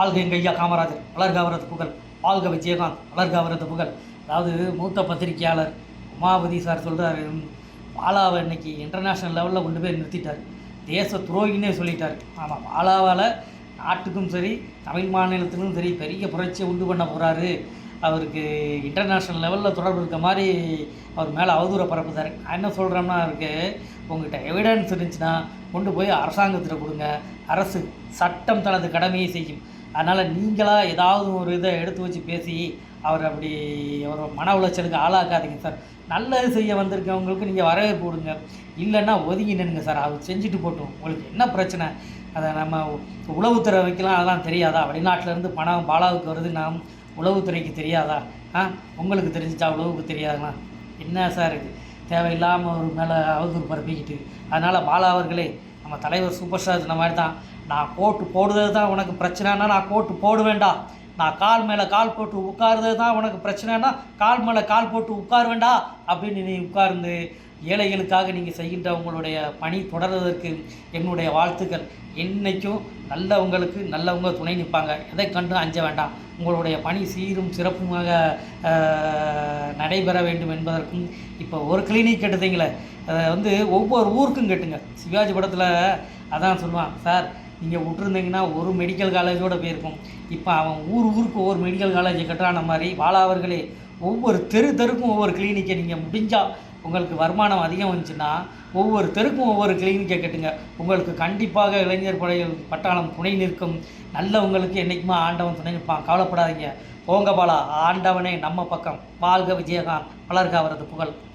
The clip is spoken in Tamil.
ஆள்க எங்கள் ஐயா காமராஜர் வளர்க அவரது புகழ். ஆள்க விஜயகாந்த் வளர்க அவரது புகழ். அதாவது மூத்த பத்திரிகையாளர் உமாபதி சார் சொல்கிறாரு பாலாவை இன்னைக்கு இன்டர்நேஷ்னல் லெவலில் கொண்டு போய் நிறுத்திட்டார். தேச துரோகின்னே சொல்லிட்டார். ஆமாம் பாலாவால் நாட்டுக்கும் சரி தமிழ் மாநிலத்திலும் சரி பெரிய புரட்சியை உண்டு பண்ண போகிறாரு அவருக்கு இன்டர்நேஷ்னல் லெவலில் தொடர்பு இருக்க மாதிரி அவர் மேலே அவதூற பரப்புதார். நான் என்ன சொல்கிறேன்னா அவருக்கு உங்கள்கிட்ட எவிடன்ஸ் இருந்துச்சுன்னா கொண்டு போய் அரசாங்கத்தில் கொடுங்க. அரசு சட்டம் தனது கடமையை செய்யும். அதனால் நீங்களாக ஏதாவது ஒரு இதை எடுத்து வச்சு பேசி அவர் அப்படி அவர் மன உளைச்சலுக்கு ஆளாக்காதீங்க சார். நல்லது செய்ய வந்திருக்கவங்களுக்கு நீங்கள் வரவேற்பு கொடுங்க. இல்லைன்னா ஒதுங்கி நின்னுங்க சார். அவர் செஞ்சுட்டு போட்டோம். உங்களுக்கு என்ன பிரச்சனை? அதை நம்ம உளவுத்துறை வைக்கலாம் அதெல்லாம் தெரியாதா? வெளிநாட்டிலேருந்து பணம் பாலாவுக்கு வருது நாம் உளவுத்துறைக்கு தெரியாதா? ஆ? உங்களுக்கு தெரிஞ்சிச்சா உளவுக்கு தெரியாதுண்ணா என்ன சார் இது? தேவையில்லாமல் ஒரு மேலே அவதூறு பரப்பிக்கிட்டு. அதனால் பாலா அவர்களே நம்ம தலைவர் சூப்பர் ஸ்டார் இந்த மாதிரி தான் நான் கோட்டு போடுறது தான் உனக்கு பிரச்சனைனா நான் கோட்டு போட வேண்டாம் நான் கால் மேலே கால் போட்டு உட்காருறது தான் உனக்கு பிரச்சனைனா கால் மேலே கால் போட்டு உட்கார வேண்டா அப்படின்னு நீ உட்கார்ந்து ஏழைகளுக்காக நீங்கள் செய்கின்ற உங்களுடைய பணி தொடர்வதற்கு என்னுடைய வாழ்த்துக்கள். என்னைக்கும் நல்லவங்களுக்கு நல்லவங்க துணை நிற்பாங்க. எதை கண்டும் அஞ்ச வேண்டாம். உங்களுடைய பணி சீரும் சிறப்புமாக நடைபெற வேண்டும் என்பதற்கும் இப்போ ஒரு கிளினிக் கெட்டுதீங்களே அதை வந்து ஒவ்வொரு ஊருக்கும் கட்டுங்க. சிவாஜி படத்தில் அதான் சொல்லுவான் சார் நீங்கள் விட்டுருந்தீங்கன்னா ஒரு மெடிக்கல் காலேஜோடு போயிருக்கும் இப்போ அவன் ஊர் ஊருக்கு ஒவ்வொரு மெடிக்கல் காலேஜ் கட்டுறான மாதிரி பாலா அவர்களே ஒவ்வொரு தெரு தெருக்கும் ஒவ்வொரு கிளினிக்கை நீங்கள் முடிஞ்சால் உங்களுக்கு வருமானம் அதிகம் வந்துச்சுன்னா ஒவ்வொரு தெருக்கும் ஒவ்வொரு கிளினிக்கை கட்டுங்க. உங்களுக்கு கண்டிப்பாக இளைஞர் படைகள் பட்டாளம் துணை நிற்கும். நல்லவங்களுக்கு என்றைக்குமே ஆண்டவன் துணை நிற்பான்? கவலைப்படாதீங்க. போங்க பாலா ஆண்டவனே நம்ம பக்கம். வாழ்க விஜயகாந்த். வளர்க அவரது புகழ்.